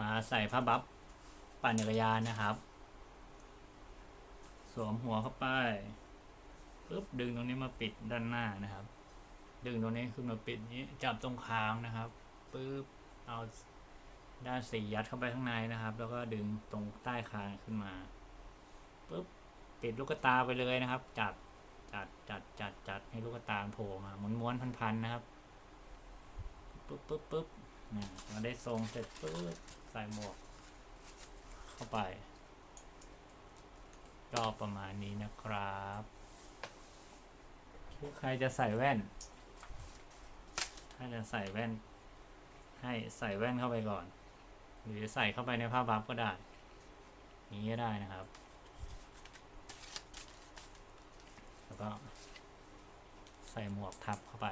มาใส่ผ้าบัฟปั่นจักรยานนะครับ สวมหัวเข้าไปปุ๊บดึงตรงนี้มาปิดด้านหน้านะครับ ดึงตรงนี้ขึ้นมาปิดนี้จับตรงค้างนะครับปุ๊บเอาด้านสียัดเข้าไปข้างในนะครับ แล้วก็ดึงตรงใต้คางขึ้นมาปุ๊บปิดลูกตาไปเลยนะครับ จัดจัดจัดจัดจัดให้ลูกตาโผล่มาม้วนๆพันๆนะครับปุ๊บปุ๊บปุ๊บนะมาได้ทรงเสร็จปุ๊บ ส่หมวกเข้าไป ก็ประมาณนี้นะครับใครจะใส่แว่น ถ้าจะใส่แว่น ให้ใส่แว่นเข้าไปก่อน หรือใส่เข้าไปในผ้าบัฟก็ได้ นี้ก็ได้นะครับ แล้วก็ใส่หมวกทับเข้าไป